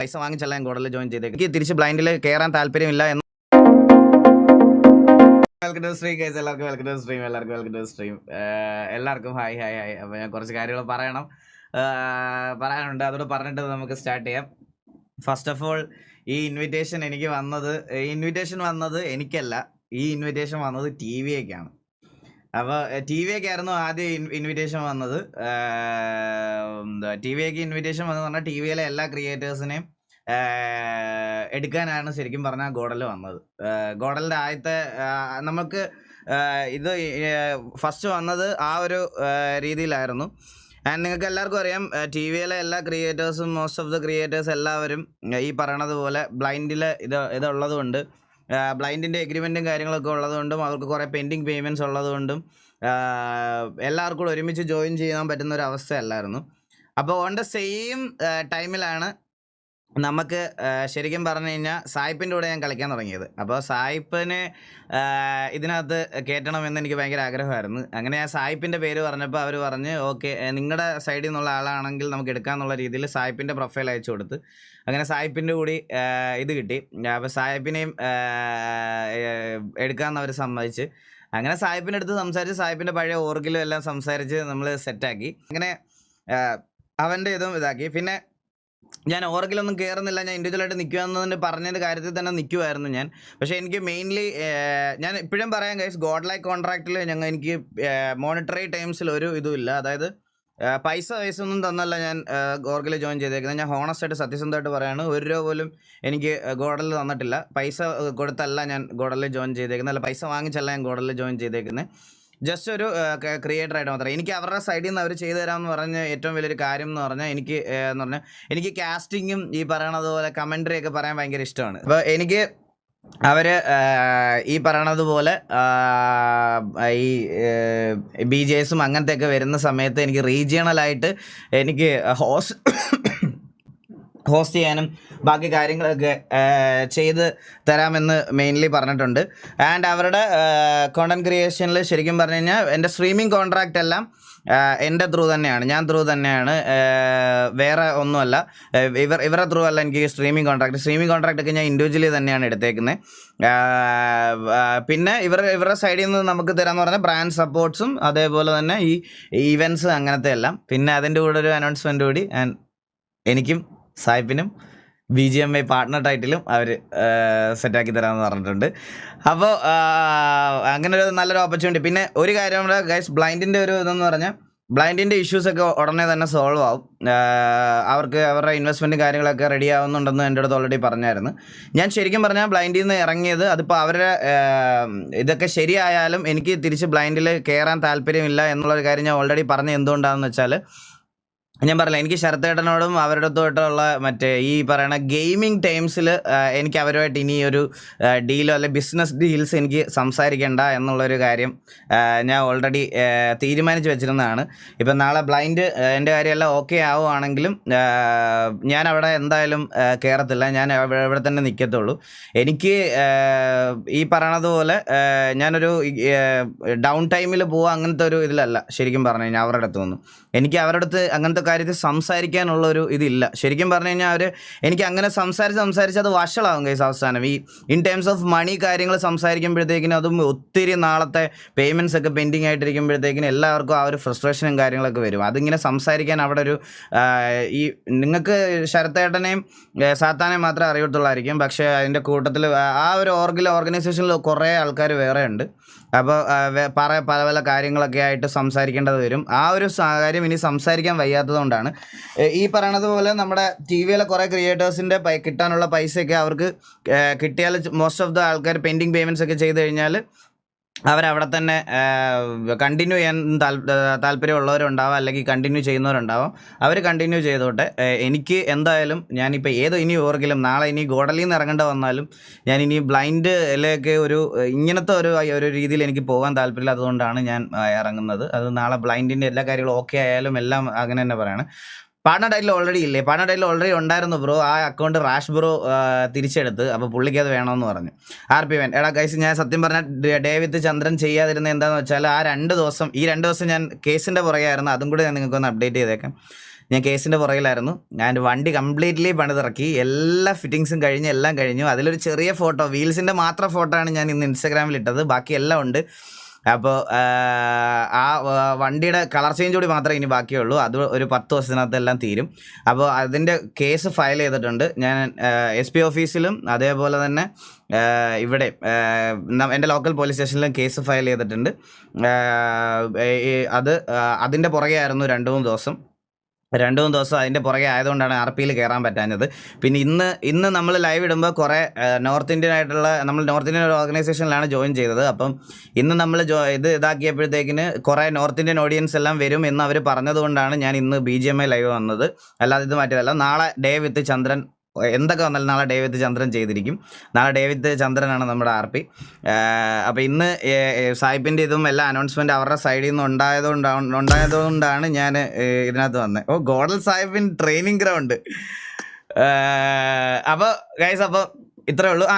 പൈസ വാങ്ങിച്ചല്ല ഞാൻ കൂടുതൽ ജോയിൻ ചെയ്തേക്കും എനിക്ക് തിരിച്ച് ബ്ലൈൻഡിൽ കയറാൻ താല്പര്യമില്ല എന്ന് വെൽക്കം ടു സ്ട്രീം ഗൈസ് എല്ലാവർക്കും വെൽക്കം ടു സ്ട്രീം എല്ലാവർക്കും വെൽക്കം ടു സ്ട്രീം എല്ലാവർക്കും ഹായ് ഹായ് ഹായ് അപ്പോൾ ഞാൻ കുറച്ച് കാര്യങ്ങൾ പറയണം. പറയാനുണ്ട്. അതോട് പറഞ്ഞിട്ട് നമുക്ക് സ്റ്റാർട്ട് ചെയ്യാം. ഫസ്റ്റ് ഓഫ് ഓൾ ഈ ഇൻവിറ്റേഷൻ എനിക്ക് വന്നത് ഇൻവിറ്റേഷൻ വന്നത് എനിക്കല്ല. ഈ ഇൻവിറ്റേഷൻ വന്നത് ടി വിയൊക്കെയാണ് അപ്പോൾ ടി വിയൊക്കെ ആയിരുന്നു ആദ്യം ഇൻവിറ്റേഷൻ വന്നത്. ടി വിയൊക്കെ ഇൻവിറ്റേഷൻ വന്നത് പറഞ്ഞാൽ ടി വിയിലെ എല്ലാ ക്രിയേറ്റേഴ്സിനെയും എടുക്കാനാണ് ശരിക്കും പറഞ്ഞാൽ ഗോഡൽ വന്നത്. ഗോഡലിന്റെ ആദ്യത്തെ നമുക്ക് ഇത് ഫസ്റ്റ് വന്നത് ആ ഒരു രീതിയിലായിരുന്നു. ആൻഡ് നിങ്ങൾക്ക് എല്ലാവർക്കും അറിയാം ടി വിയിലെ എല്ലാ ക്രിയേറ്റേഴ്സും മോസ്റ്റ് ഓഫ് ദ ക്രിയേറ്റേഴ്സ് എല്ലാവരും ഈ പറയണത് പോലെ ബ്ലൈൻഡിൽ ഇത് ഇതുള്ളത് കൊണ്ട് ബ്ലൈൻഡിന്റെ എഗ്രിമെന്റും കാര്യങ്ങളൊക്കെ ഉള്ളതുകൊണ്ടും അവർക്ക് കുറേ പെൻഡിങ് പേയ്മെന്റ്സ് ഉള്ളതുകൊണ്ടും എല്ലാവർക്കും ഒരുമിച്ച് ജോയിൻ ചെയ്യാൻ പറ്റുന്ന ഒരു അവസ്ഥയല്ലായിരുന്നു. അപ്പോൾ ഓൺ ദ സെയിം ടൈമിലാണ് നമുക്ക് ശരിക്കും പറഞ്ഞു കഴിഞ്ഞാൽ സായിപ്പിന്റെ കൂടെ ഞാൻ കളിക്കാൻ തുടങ്ങിയത്. അപ്പോൾ സായിപ്പിന് ഇതിനകത്ത് കയറ്റണമെന്ന് എനിക്ക് ഭയങ്കര ആഗ്രഹമായിരുന്നു. അങ്ങനെ ഞാൻ സായിപ്പിന്റെ പേര് പറഞ്ഞപ്പോൾ അവർ പറഞ്ഞ് ഓക്കെ നിങ്ങളുടെ സൈഡിൽ നിന്നുള്ള ആളാണെങ്കിൽ നമുക്ക് എടുക്കാമെന്നുള്ള രീതിയിൽ സായിപ്പിന്റെ പ്രൊഫൈൽ അയച്ചു കൊടുത്ത്. അങ്ങനെ സായിപ്പിന്റെ കൂടി ഇത് കിട്ടി. അപ്പോൾ സായിപ്പിനെയും എടുക്കാമെന്ന് അവർ സമ്മതിച്ച്. അങ്ങനെ സായിപ്പിന്റെ അടുത്ത് സംസാരിച്ച് സായിപ്പിന്റെ പഴയ ഓർഗിലും എല്ലാം സംസാരിച്ച് നമ്മൾ സെറ്റാക്കി. അങ്ങനെ അവന്റെ ഇതും ഇതാക്കി. പിന്നെ ഞാൻ ഓർഗിലൊന്നും കയറുന്നില്ല ഞാൻ ഇൻഡിവിജ്വലായിട്ട് നിൽക്കുമെന്നതിന് പറഞ്ഞതിന്റെ കാര്യത്തിൽ തന്നെ നിൽക്കുമായിരുന്നു ഞാൻ. പക്ഷേ എനിക്ക് മെയിൻലി ഞാൻ ഇപ്പോഴും പറയാം ഗൈസ് ഗോഡ് ലൈക്ക് കോൺട്രാക്റ്റിൽ ഞങ്ങൾ എനിക്ക് മോണിറ്ററി ടൈംസിൽ ഒരു ഇതുമില്ല. അതായത് പൈസ പൈസ ഒന്നും തന്നല്ല ഞാൻ ഗോർഗിൽ ജോയിൻ ചെയ്തേക്കുന്നത് ഞാൻ ഹോണസ്റ്റായിട്ട് സത്യസന്ധമായിട്ട് പറയാണ് ഒരു രൂപ പോലും എനിക്ക് ഗോഡലിൽ തന്നിട്ടില്ല. പൈസ കൊടുത്തല്ല ഞാൻ ഗോഡലിൽ ജോയിൻ ചെയ്തേക്കുന്നത് അല്ല പൈസ വാങ്ങിച്ചല്ല ഞാൻ ഗോഡലിൽ ജോയിൻ ചെയ്തേക്കുന്നത് ജസ്റ്റ് ഒരു ക്രിയേറ്റർ ആയിട്ട് മാത്രമേ എനിക്ക് അവരുടെ സൈഡിൽ നിന്ന് അവർ ചെയ്തു തരാമെന്ന് പറഞ്ഞ ഏറ്റവും വലിയൊരു കാര്യം എന്ന് പറഞ്ഞാൽ എനിക്ക് എന്ന് പറഞ്ഞാൽ എനിക്ക് കാസ്റ്റിങ്ങും ഈ പറയണത് പോലെ കമൻട്രി ഒക്കെ പറയാൻ ഭയങ്കര ഇഷ്ടമാണ്. അപ്പോൾ എനിക്ക് അവർ ഈ പറയണത് പോലെ ഈ ബി ജെ എസും അങ്ങനത്തെ ഒക്കെ വരുന്ന സമയത്ത് എനിക്ക് റീജിയണലായിട്ട് എനിക്ക് ഹോസ്റ്റ് ഹോസ്റ്റ് ചെയ്യാനും ബാക്കി കാര്യങ്ങളൊക്കെ ചെയ്ത് തരാമെന്ന് മെയിൻലി പറഞ്ഞിട്ടുണ്ട്. ആൻഡ് അവരുടെ കോണ്ടന്റ് ക്രിയേഷനിൽ ശരിക്കും പറഞ്ഞു കഴിഞ്ഞാൽ എന്റെ സ്ട്രീമിംഗ് കോൺട്രാക്റ്റ് എല്ലാം എന്റെ ത്രൂ തന്നെയാണ്. ഞാൻ ത്രൂ തന്നെയാണ്. വേറെ ഒന്നുമല്ല. ഇവർ ഇവരുടെ ത്രൂ അല്ല എനിക്ക് സ്ട്രീമിംഗ് കോൺട്രാക്ട് സ്ട്രീമിംഗ് കോൺട്രാക്ട് ഒക്കെ ഞാൻ ഇൻഡിവിജ്വലി തന്നെയാണ് എടുത്തേക്കുന്നത് പിന്നെ ഇവർ ഇവരുടെ സൈഡിൽ നിന്ന് നമുക്ക് തരാമെന്ന് പറഞ്ഞാൽ ബ്രാൻഡ് സപ്പോർട്ട്സും അതേപോലെ തന്നെ ഈ ഈവൻസ് അങ്ങനത്തെ എല്ലാം. പിന്നെ അതിന്റെ കൂടെ ഒരു അനൗൺസ്മെന്റ് കൂടി. ആൻഡ് എനിക്കും സായിപ്പിനും B G M I partner ടൈറ്റിലും അവർ സെറ്റാക്കി തരാമെന്ന് പറഞ്ഞിട്ടുണ്ട്. അപ്പോൾ അങ്ങനെ ഒരു നല്ലൊരു ഓപ്പർച്യൂണിറ്റി പിന്നെ ഒരു കാര്യം നമ്മുടെ ഗൈസ് ബ്ലൈൻഡിന്റെ ഒരു ഇതെന്ന് പറഞ്ഞാൽ ബ്ലൈൻഡിന്റെ ഇഷ്യൂസൊക്കെ ഉടനെ തന്നെ സോൾവ് ആവും. അവർക്ക് അവരുടെ ഇൻവെസ്റ്റ്മെന്റും കാര്യങ്ങളൊക്കെ റെഡി ആവുന്നുണ്ടെന്ന് എന്റെ അടുത്ത് ഓൾറെഡി പറഞ്ഞായിരുന്നു. ഞാൻ ശരിക്കും പറഞ്ഞാൽ ബ്ലൈൻഡിൽ നിന്ന് ഇറങ്ങിയത് അതിപ്പോൾ അവരുടെ ഇതൊക്കെ ശരിയായാലും എനിക്ക് തിരിച്ച് ബ്ലൈൻഡിൽ കയറാൻ താല്പര്യമില്ല എന്നുള്ളൊരു കാര്യം ഞാൻ ഓൾറെഡി പറഞ്ഞത് എന്തുകൊണ്ടാണെന്ന് വെച്ചാൽ ഞാൻ പറഞ്ഞില്ല എനിക്ക് ശരത്തേട്ടനോടും അവരുടെ തൊട്ടുള്ള മറ്റേ ഈ പറയുന്ന ഗെയിമിംഗ് ടൈംസിൽ എനിക്ക് അവരുമായിട്ട് ഇനി ഒരു ഡീലോ അല്ലെ ബിസിനസ് ഡീൽസ് എനിക്ക് സംസാരിക്കേണ്ട എന്നുള്ളൊരു കാര്യം ഞാൻ ഓൾറെഡി തീരുമാനിച്ച് വെച്ചിരുന്നതാണ്. ഇപ്പം നാളെ ബ്ലൈൻഡ് എന്റെ കാര്യമെല്ലാം ഓക്കെ ആവുകയാണെങ്കിലും ഞാൻ അവിടെ എന്തായാലും കയറത്തില്ല ഞാൻ ഇവിടെ തന്നെ നിൽക്കത്തുള്ളൂ എനിക്ക് ഈ പറയണതുപോലെ ഞാനൊരു ഡൗൺ ടൈമിൽ പോവുക അങ്ങനത്തെ ഒരു ഇതിലല്ല ശരിക്കും പറഞ്ഞു കഴിഞ്ഞാൽ അവരുടെ അടുത്ത് നിന്നും. എനിക്ക് അവരുടെ അടുത്ത് അങ്ങനത്തെ കാര്യത്തിൽ സംസാരിക്കാനുള്ള ഒരു ഇതില്ല. ശരിക്കും പറഞ്ഞു കഴിഞ്ഞാൽ അവർ എനിക്ക് അങ്ങനെ സംസാരിച്ച് സംസാരിച്ച് അത് വഷളാവും കേസ് അവസാനം. ഈ ഇൻ ടേംസ് ഓഫ് മണി കാര്യങ്ങൾ സംസാരിക്കുമ്പോഴത്തേക്കിനും അതും ഒത്തിരി നാളത്തെ പേയ്മെന്റ്സ് ഒക്കെ പെൻഡിങ് ആയിട്ടിരിക്കുമ്പോഴത്തേക്കിനും എല്ലാവർക്കും ആ ഒരു ഫ്രസ്ട്രേഷനും കാര്യങ്ങളൊക്കെ വരും. അതിങ്ങനെ സംസാരിക്കാൻ അവിടെ ഒരു ഈ നിങ്ങൾക്ക് ശരത്തേട്ടനെയും സാത്താനെ സാത്താനെയും മാത്രമേ അറിയത്തുള്ളായിരിക്കും. പക്ഷേ അതിന്റെ കൂട്ടത്തിൽ ആ ഒരു ഓർഗിൽ ഓർഗനൈസേഷനിൽ കുറേ ആൾക്കാർ വേറെ ഉണ്ട് അപ്പോൾ പറ പല പല കാര്യങ്ങളൊക്കെ ആയിട്ട് സംസാരിക്കേണ്ടത് വരും. ആ ഒരു കാര്യം ഇനി സംസാരിക്കാൻ വയ്യാത്തതുകൊണ്ടാണ്. ഈ പറയണത് പോലെ നമ്മുടെ ടി വിയിലെ കുറേ ക്രിയേറ്റേഴ്സിന്റെ കിട്ടാനുള്ള പൈസയൊക്കെ അവർക്ക് കിട്ടിയാൽ മോസ്റ്റ് ഓഫ് ദ ആൾക്കാർ പെൻഡിങ് പേയ്മെന്റ്സ് ഒക്കെ ചെയ്ത് കഴിഞ്ഞാൽ അവരവിടെ തന്നെ കണ്ടിന്യൂ ചെയ്യാൻ താല്പര്യമുള്ളവരുണ്ടാവാം അല്ലെങ്കിൽ കണ്ടിന്യൂ ചെയ്യുന്നവരുണ്ടാവാം. അവർ കണ്ടിന്യൂ ചെയ്തോട്ടെ. എനിക്ക് എന്തായാലും ഞാനിപ്പോൾ ഏത് ഇനി ഓർക്കിലും നാളെ ഇനി ഗോഡലിൽ നിന്ന് ഇറങ്ങേണ്ട വന്നാലും ഞാൻ ഇനി ബ്ലൈൻഡ് അല്ലെങ്കിൽ ഒരു ഇങ്ങനത്തെ ഒരു ഒരു രീതിയിൽ എനിക്ക് പോകാൻ താല്പര്യമില്ല. അതുകൊണ്ടാണ് ഞാൻ ഇറങ്ങുന്നത്. അത് നാളെ ബ്ലൈൻഡിന്റെ എല്ലാ കാര്യങ്ങളും ഓക്കെ ആയാലും എല്ലാം അങ്ങനെ തന്നെ പറയാണ്. പാർട്ണർ ടൈറ്റിൽ ഓൾറെഡി ഇല്ലേ? പാർട്ണർ ടൈറ്റിൽ ഓൾറെഡി ഉണ്ടായിരുന്നു ബ്രോ ആ അക്കൗണ്ട് റാഷ് ബ്രോ തിരിച്ചെടുത്ത്. അപ്പോൾ പുള്ളിക്ക് അത് വേണമെന്ന് പറഞ്ഞു. ആർ പി വൻ. എടാ കൈസ് ഞാൻ സത്യം പറഞ്ഞാൽ ഡേവിത്ത് ചന്ദ്രൻ ചെയ്യാതിരുന്ന എന്താണെന്ന് വെച്ചാൽ ആ രണ്ട് ദിവസം ഈ രണ്ട് ദിവസം ഞാൻ കേസിന്റെ പുറകെയായിരുന്നു. അതും കൂടി ഞാൻ നിങ്ങൾക്കൊന്ന് അപ്ഡേറ്റ് ചെയ്തേക്കാം. ഞാൻ കേസിന്റെ പുറകിലായിരുന്നു. ഞാൻ വണ്ടി കംപ്ലീറ്റ്ലി പണിതിറക്കി. എല്ലാ ഫിറ്റിങ്സും കഴിഞ്ഞ് എല്ലാം കഴിഞ്ഞു. അതിലൊരു ചെറിയ ഫോട്ടോ വീൽസിന്റെ മാത്രം ഫോട്ടോ ആണ് ഞാൻ ഇന്ന് ഇൻസ്റ്റാഗ്രാമിൽ ഇട്ടത്. ബാക്കി എല്ലാം ഉണ്ട്. അപ്പോൾ ആ വണ്ടിയുടെ കളർ ചേഞ്ച് കൂടി മാത്രമേ ഇനി ബാക്കിയുള്ളൂ. അത് ഒരു പത്ത് ദിവസത്തിനകത്ത് എല്ലാം തീരും. അപ്പോൾ അതിന്റെ കേസ് ഫയൽ ചെയ്തിട്ടുണ്ട്. ഞാൻ എസ് പി ഓഫീസിലും അതേപോലെ തന്നെ ഇവിടെ എന്റെ ലോക്കൽ പോലീസ് സ്റ്റേഷനിലും കേസ് ഫയൽ ചെയ്തിട്ടുണ്ട്. അത് അതിന്റെ പുറകെ ആയിരുന്നു രണ്ട് മൂന്ന് ദിവസം. രണ്ട് മൂന്ന് ദിവസം അതിന്റെ പുറകെ ആയതുകൊണ്ടാണ് ആർ പിയിൽ കയറാൻ പറ്റാഞ്ഞത്. പിന്നെ ഇന്ന് ഇന്ന് നമ്മൾ ലൈവ് ഇടുമ്പോൾ കുറേ നോർത്ത് ഇന്ത്യൻ ആയിട്ടുള്ള നമ്മൾ നോർത്ത് ഇന്ത്യൻ ഒരു ഓർഗനൈസേഷനിലാണ് ജോയിൻ ചെയ്തത്. അപ്പം ഇന്ന് നമ്മൾ ജോ ഇത് ഇതാക്കിയപ്പോഴത്തേക്കിന് കുറേ നോർത്ത് ഇന്ത്യൻ ഓഡിയൻസ് എല്ലാം വരും എന്ന് അവർ പറഞ്ഞതുകൊണ്ടാണ് ഞാൻ ഇന്ന് B G M I live വന്നത്. അല്ലാതെ ഇത് മാറ്റിയതല്ല. നാളെ ഡേ വിത്ത് ചന്ദ്രൻ എന്തൊക്കെ വന്നാലും നാളെ ഡേവിദ് ചന്ദ്രൻ ചെയ്തിരിക്കും. നാളെ ഡേവിദ് ചന്ദ്രനാണ് നമ്മുടെ ആർ പി. അപ്പോൾ ഇന്ന് സായിപ്പിന്റെ ഇതും എല്ലാ അനൗൺസ്മെന്റ് അവരുടെ സൈഡിൽ നിന്ന് ഉണ്ടായതുകൊണ്ടാണ് ഉണ്ടായതുകൊണ്ടാണ് ഞാൻ ഇതിനകത്ത് വന്നത് ഓ ഗോഡൽ സാഹിബിൻ ട്രെയിനിങ് ഗ്രൗണ്ട് അപ്പോൾ ഗൈസ് അപ്പോൾ ഇത്രയേ ഉള്ളൂ. ആ